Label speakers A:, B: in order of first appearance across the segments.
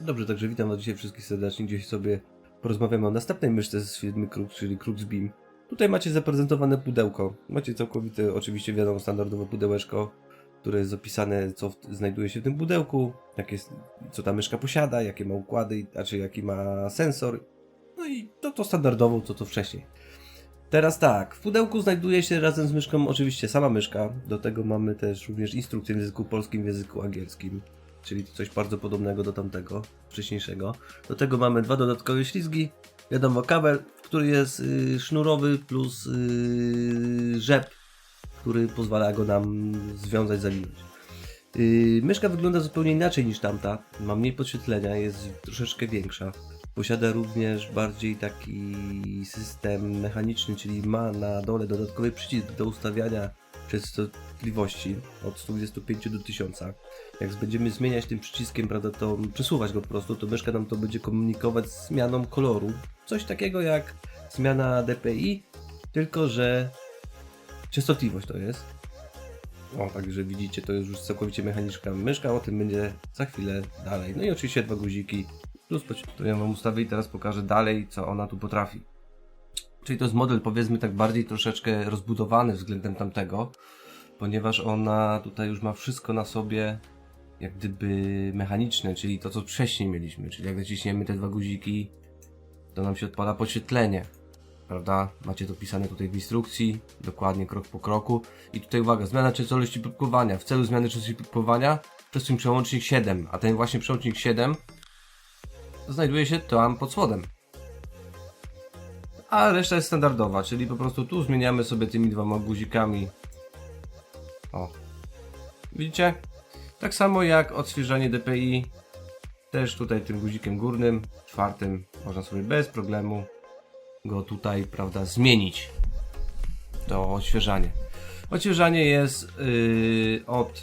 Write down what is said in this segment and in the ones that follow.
A: Dobrze, także witam was dzisiaj wszystkich serdecznie. Gdzieś sobie porozmawiamy o następnej myszce z firmy Krux, czyli Krux Beam. Tutaj macie zaprezentowane pudełko. Macie całkowite, oczywiście wiadomo, standardowe pudełeczko, które jest zapisane, co znajduje się w tym pudełku, jak jest, co ta myszka posiada, jakie ma układy, znaczy jaki ma sensor. No i to, to standardowo, co to wcześniej. Teraz tak, w pudełku znajduje się razem z myszką oczywiście sama myszka. Do tego mamy też również instrukcję w języku polskim, w języku angielskim. Czyli coś bardzo podobnego do tamtego, wcześniejszego. Do tego mamy dwa dodatkowe ślizgi. Wiadomo, kabel, który jest y, sznurowy plus y, rzep, który pozwala go nam związać, zawinąć. Y, myszka wygląda zupełnie inaczej niż tamta. Ma mniej podświetlenia, jest troszeczkę większa. Posiada również bardziej taki system mechaniczny, czyli ma na dole dodatkowy przycisk do ustawiania częstotliwości od 125 do 1000. Jak będziemy zmieniać tym przyciskiem, prawda, to przesuwać go po prostu, to myszka nam to będzie komunikować zmianą koloru. Coś takiego jak zmiana DPI, tylko że częstotliwość to jest. O, także widzicie, to jest już całkowicie mechaniczna myszka, o tym będzie za chwilę dalej. No i oczywiście dwa guziki, plus to ja wam ustawię i teraz pokażę dalej, co ona tu potrafi. Czyli to jest model, powiedzmy tak bardziej troszeczkę rozbudowany względem tamtego, ponieważ ona tutaj już ma wszystko na sobie, jak gdyby mechaniczne, czyli to, co wcześniej mieliśmy. Czyli jak naciśniemy te dwa guziki, to nam się odpala podświetlenie. Prawda? Macie to pisane tutaj w instrukcji, dokładnie krok po kroku. I tutaj uwaga, zmiana częstotliwości próbkowania. W celu zmiany częstotliwości próbkowania przesuń przełącznik 7, a ten właśnie przełącznik 7 znajduje się tam pod spodem. A reszta jest standardowa, czyli po prostu tu zmieniamy sobie tymi dwoma guzikami. O. Widzicie? Tak samo jak odświeżanie DPI. Też tutaj tym guzikiem górnym, czwartym, można sobie bez problemu go tutaj, prawda, zmienić. To odświeżanie. Odświeżanie jest yy, od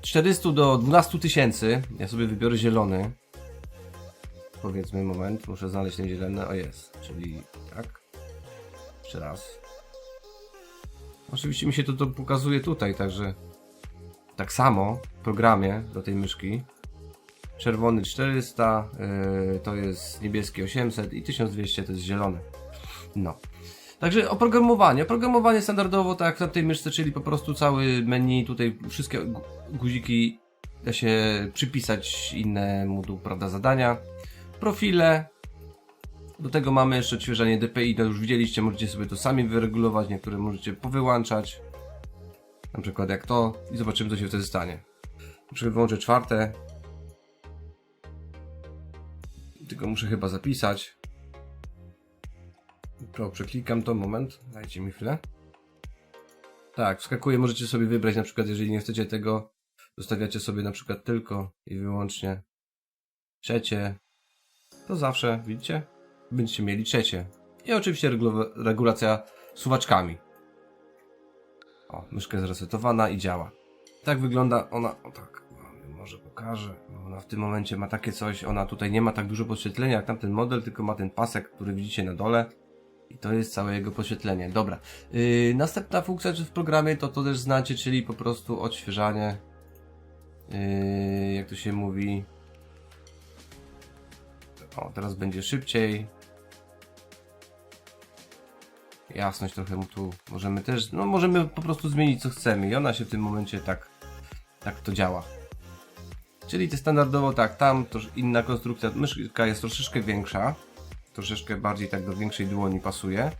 A: 400 do 12 tysięcy. Ja sobie wybiorę zielony. Powiedzmy, moment, muszę znaleźć ten zielony. O jest, czyli tak. Jeszcze raz. Oczywiście mi się to, to pokazuje tutaj, także tak samo w programie do tej myszki. Czerwony 400, yy, to jest niebieski 800 i 1200 to jest zielony. No. Także oprogramowanie. Oprogramowanie standardowo tak jak na tej myszce, czyli po prostu cały menu, tutaj wszystkie gu- guziki da się przypisać innemu prawda, zadania. Profile. Do tego mamy jeszcze odświeżanie DPI, to już widzieliście, możecie sobie to sami wyregulować, niektóre możecie powyłączać. Na przykład jak to i zobaczymy co się wtedy stanie. Na przykład wyłączę czwarte. Tylko muszę chyba zapisać. To przeklikam to, moment, dajcie mi chwilę. Tak, wskakuje, możecie sobie wybrać na przykład, jeżeli nie chcecie tego, zostawiacie sobie na przykład tylko i wyłącznie trzecie, to zawsze, widzicie, będziecie mieli trzecie. I oczywiście regula- regulacja suwaczkami. O, myszka jest resetowana i działa. Tak wygląda ona, o tak, może pokażę. Ona w tym momencie ma takie coś, ona tutaj nie ma tak dużo podświetlenia jak tamten model, tylko ma ten pasek, który widzicie na dole. I to jest całe jego podświetlenie. Dobra. Yy, następna funkcja w programie to to też znacie, czyli po prostu odświeżanie. Yy, jak to się mówi. O, teraz będzie szybciej. Jasność trochę mu tu możemy też, no możemy po prostu zmienić co chcemy i ona się w tym momencie tak, tak to działa. Czyli to standardowo tak, tam to inna konstrukcja, myszka jest troszeczkę większa, troszeczkę bardziej tak do większej dłoni pasuje.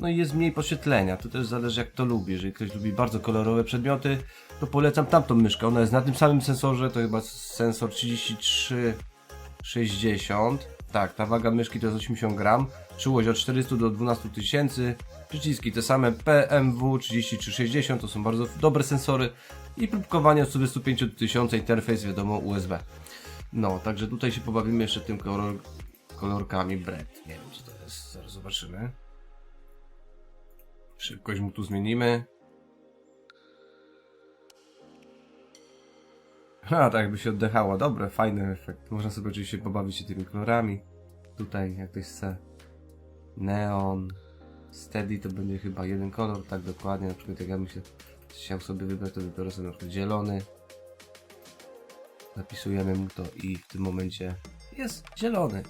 A: No i jest mniej podświetlenia, to też zależy jak to lubi. Jeżeli ktoś lubi bardzo kolorowe przedmioty, to polecam tamtą myszkę. Ona jest na tym samym sensorze, to chyba sensor 3360. Tak, ta waga myszki to jest 80 gram. Czułość od 400 do 12 tysięcy. Przyciski te same PMW 3360 to są bardzo dobre sensory. I próbkowanie od 125 do 1000 interfejs wiadomo USB. No, także tutaj się pobawimy jeszcze tym kolor, kolorkami bread. Nie wiem co to jest, zaraz zobaczymy. Szybkość mu tu zmienimy. A, tak jakby się oddechało. Dobre, fajny efekt. Można sobie oczywiście pobawić się tymi kolorami. Tutaj, jak ktoś chce. Neon. Steady to będzie chyba jeden kolor, tak dokładnie. Na przykład jak ja bym się chciał sobie wybrać, to wybiorę sobie na przykład zielony. Zapisujemy mu to i w tym momencie jest zielony.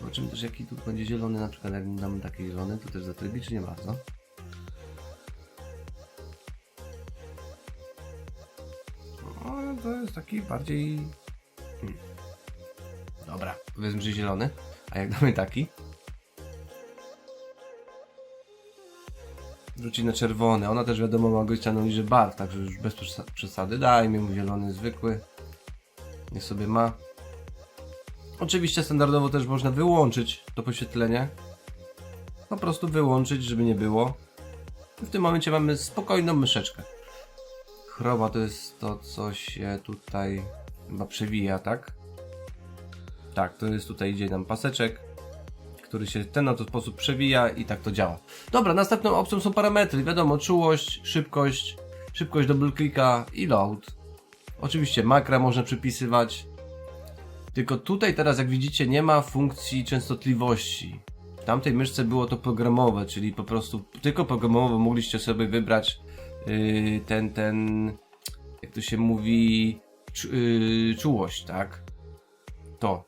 A: Zobaczymy też jaki tu będzie zielony, na przykład jak mu damy taki zielony, to też zatrybi, czy nie bardzo. Taki bardziej... Hmm. Dobra, że zielony. A jak damy taki? Wróci na czerwony. Ona też wiadomo ma gościa liże barw, także już bez przesa- przesady. Dajmy mu zielony zwykły. Niech sobie ma. Oczywiście standardowo też można wyłączyć to poświetlenie. Po prostu wyłączyć, żeby nie było. W tym momencie mamy spokojną myszeczkę. Chroba to jest to, co się tutaj chyba przewija, tak? Tak, to jest tutaj idzie nam paseczek, który się ten oto sposób przewija i tak to działa. Dobra, następną opcją są parametry. Wiadomo, czułość, szybkość, szybkość double clicka i load. Oczywiście makra można przypisywać. Tylko tutaj teraz, jak widzicie, nie ma funkcji częstotliwości. W tamtej myszce było to programowe, czyli po prostu tylko programowo mogliście sobie wybrać ten, ten, jak to się mówi, yy, czułość, tak? To.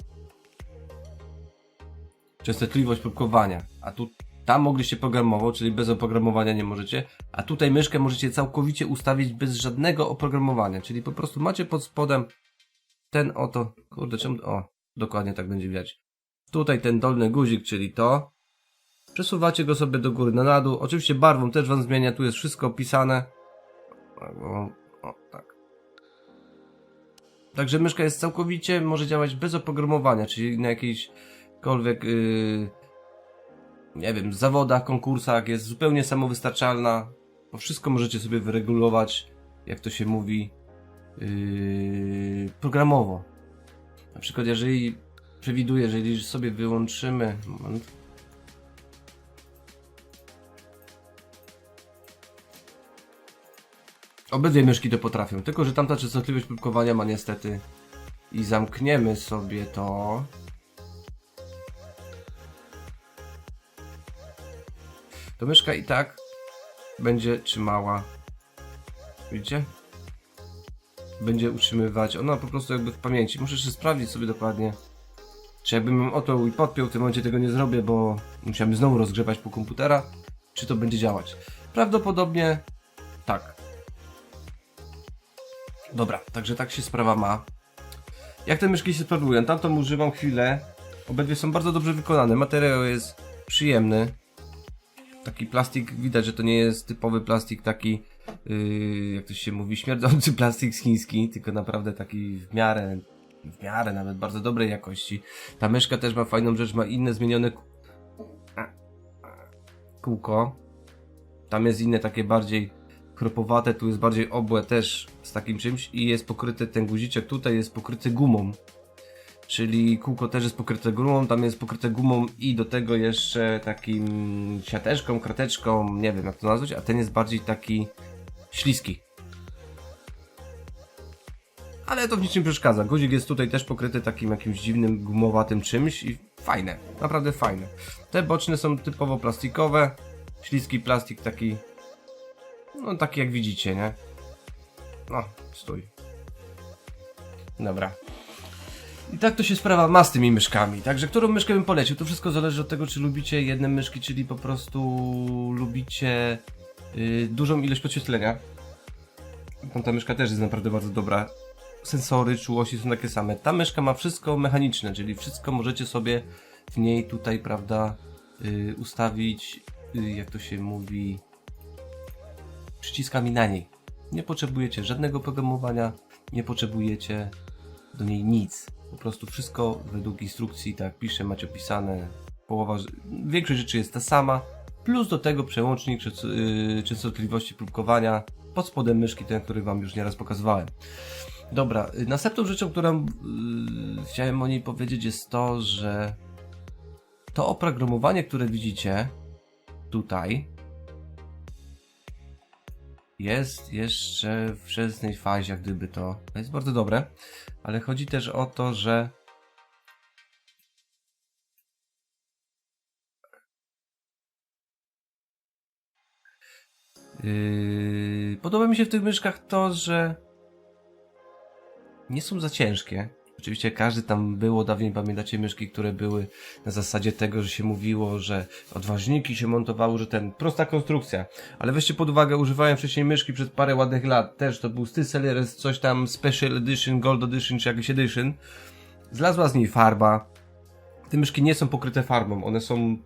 A: Częstotliwość próbkowania. A tu, tam mogliście programowo, czyli bez oprogramowania nie możecie. A tutaj myszkę możecie całkowicie ustawić bez żadnego oprogramowania. Czyli po prostu macie pod spodem ten oto, kurde, czemu, o, dokładnie tak będzie widać. Tutaj ten dolny guzik, czyli to. Przesuwacie go sobie do góry na dół. Oczywiście barwą też wam zmienia, tu jest wszystko opisane. O, o tak. Także myszka jest całkowicie, może działać bez oprogramowania, czyli na jakiejśkolwiek, yy, nie wiem, zawodach, konkursach, jest zupełnie samowystarczalna. Bo wszystko możecie sobie wyregulować, jak to się mówi, yy, programowo. Na przykład, jeżeli przewiduję, jeżeli sobie wyłączymy. Moment. Obydwie myszki to potrafią, tylko że tamta częstotliwość próbkowania ma niestety. I zamkniemy sobie to. To myszka i tak będzie trzymała. Widzicie? Będzie utrzymywać. Ona po prostu jakby w pamięci. Muszę jeszcze sprawdzić sobie dokładnie. Czy jakbym oto i podpiął, w tym momencie tego nie zrobię, bo musiałem znowu rozgrzewać po komputera. Czy to będzie działać? Prawdopodobnie tak. Dobra, także tak się sprawa ma. Jak te myszki się sprawują? Tamtą używam chwilę. Obydwie są bardzo dobrze wykonane. Materiał jest przyjemny. Taki plastik, widać, że to nie jest typowy plastik taki, yy, jak to się mówi, śmierdzący plastik z chiński, tylko naprawdę taki w miarę, w miarę nawet bardzo dobrej jakości. Ta myszka też ma fajną rzecz, ma inne zmienione kółko. Tam jest inne takie bardziej kropowate, tu jest bardziej obłe też z takim czymś i jest pokryty ten guziczek tutaj jest pokryty gumą. Czyli kółko też jest pokryte gumą, tam jest pokryte gumą i do tego jeszcze takim siateczką, krateczką, nie wiem jak to nazwać, a ten jest bardziej taki śliski. Ale to w niczym przeszkadza. Guzik jest tutaj też pokryty takim jakimś dziwnym gumowatym czymś i fajne, naprawdę fajne. Te boczne są typowo plastikowe, śliski plastik taki no taki jak widzicie, nie? No, stój. Dobra. I tak to się sprawa ma z tymi myszkami. Także którą myszkę bym polecił? To wszystko zależy od tego, czy lubicie jedne myszki, czyli po prostu lubicie yy, dużą ilość podświetlenia. Tamta myszka też jest naprawdę bardzo dobra. Sensory, czułości są takie same. Ta myszka ma wszystko mechaniczne, czyli wszystko możecie sobie w niej tutaj, prawda, yy, ustawić, yy, jak to się mówi, przyciskami na niej. Nie potrzebujecie żadnego programowania, nie potrzebujecie do niej nic. Po prostu wszystko według instrukcji, tak pisze, macie opisane. Połowa, większość rzeczy jest ta sama. Plus do tego przełącznik często- yy, częstotliwości próbkowania pod spodem myszki, ten, który Wam już nieraz pokazywałem. Dobra, y, następną rzeczą, którą yy, chciałem o niej powiedzieć jest to, że to oprogramowanie, które widzicie tutaj, jest jeszcze w wczesnej fazie, jak gdyby to. Jest bardzo dobre, ale chodzi też o to, że Yy, podoba mi się w tych myszkach to, że nie są za ciężkie. Oczywiście każdy tam było dawniej, pamiętacie myszki, które były na zasadzie tego, że się mówiło, że odważniki się montowały, że ten, prosta konstrukcja. Ale weźcie pod uwagę, używałem wcześniej myszki przed parę ładnych lat, też to był Styceleres, coś tam Special Edition, Gold Edition, czy jakiś Edition. Zlazła z niej farba. Te myszki nie są pokryte farbą, one są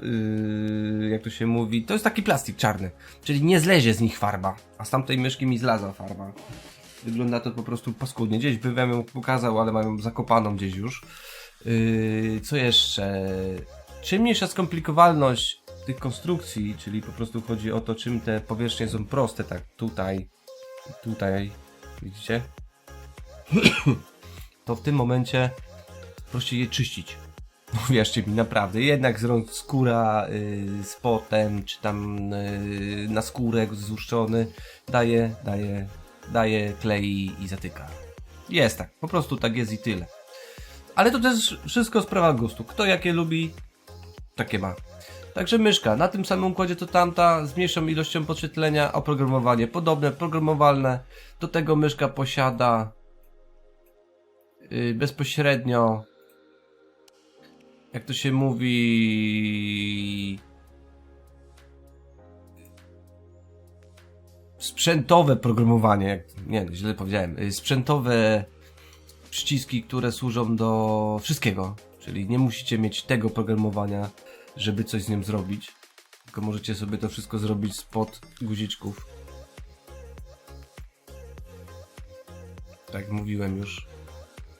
A: Yy, jak to się mówi, to jest taki plastik czarny, czyli nie zlezie z nich farba, a z tamtej myszki mi zlaza farba. Wygląda to po prostu paskudnie. Gdzieś bym wam ją pokazał, ale mam ją zakopaną gdzieś już. Yy, co jeszcze? Czym mniejsza skomplikowalność tych konstrukcji, czyli po prostu chodzi o to, czym te powierzchnie są proste, tak tutaj, tutaj, widzicie? to w tym momencie prościej je czyścić. No wierzcie mi, naprawdę. Jednak zrobić skóra yy, z potem, czy tam yy, na skórek złuszczony, daje, daje, daje, klei i zatyka. Jest tak, po prostu tak jest i tyle. Ale to też wszystko sprawa gustu. Kto jakie lubi, takie ma. Także myszka, na tym samym układzie to tamta, z mniejszą ilością podświetlenia, oprogramowanie podobne, programowalne. Do tego myszka posiada yy, bezpośrednio jak to się mówi sprzętowe programowanie, jak, nie, źle powiedziałem, y, sprzętowe przyciski, które służą do wszystkiego, czyli nie musicie mieć tego programowania, żeby coś z nim zrobić, tylko możecie sobie to wszystko zrobić spod guziczków. Tak mówiłem już,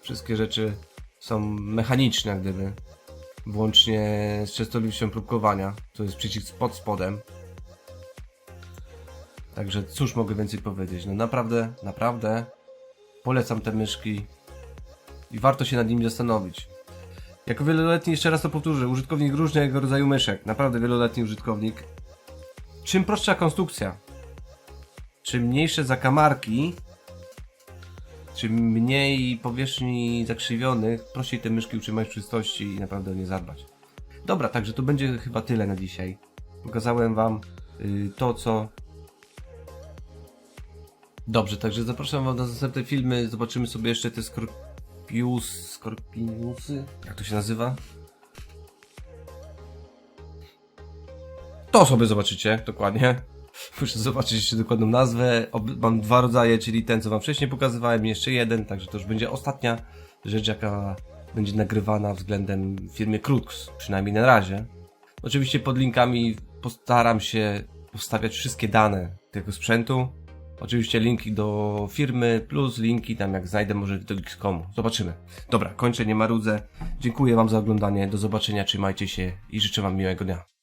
A: wszystkie rzeczy są mechaniczne, gdyby włącznie z częstotliwością próbkowania. To jest przycisk pod spodem. Także cóż mogę więcej powiedzieć? No naprawdę, naprawdę polecam te myszki i warto się nad nimi zastanowić. Jako wieloletni, jeszcze raz to powtórzę, użytkownik różnego rodzaju myszek, naprawdę wieloletni użytkownik. Czym prostsza konstrukcja, czym mniejsze zakamarki, czym mniej powierzchni zakrzywionych, prościej te myszki utrzymać w czystości i naprawdę o nie zadbać. Dobra, także to będzie chyba tyle na dzisiaj. Pokazałem wam y, to, co... Dobrze, także zapraszam wam na następne filmy. Zobaczymy sobie jeszcze te skorpius... Skorpiusy? Jak to się nazywa? To sobie zobaczycie, dokładnie. Muszę zobaczyć jeszcze dokładną nazwę. Mam dwa rodzaje, czyli ten, co wam wcześniej pokazywałem, jeszcze jeden, także to już będzie ostatnia rzecz, jaka będzie nagrywana względem firmy Krux, przynajmniej na razie. Oczywiście pod linkami postaram się postawiać wszystkie dane tego sprzętu. Oczywiście linki do firmy, plus linki tam jak znajdę może do Xcomu. Zobaczymy. Dobra, kończę, nie marudzę. Dziękuję wam za oglądanie, do zobaczenia, trzymajcie się i życzę wam miłego dnia.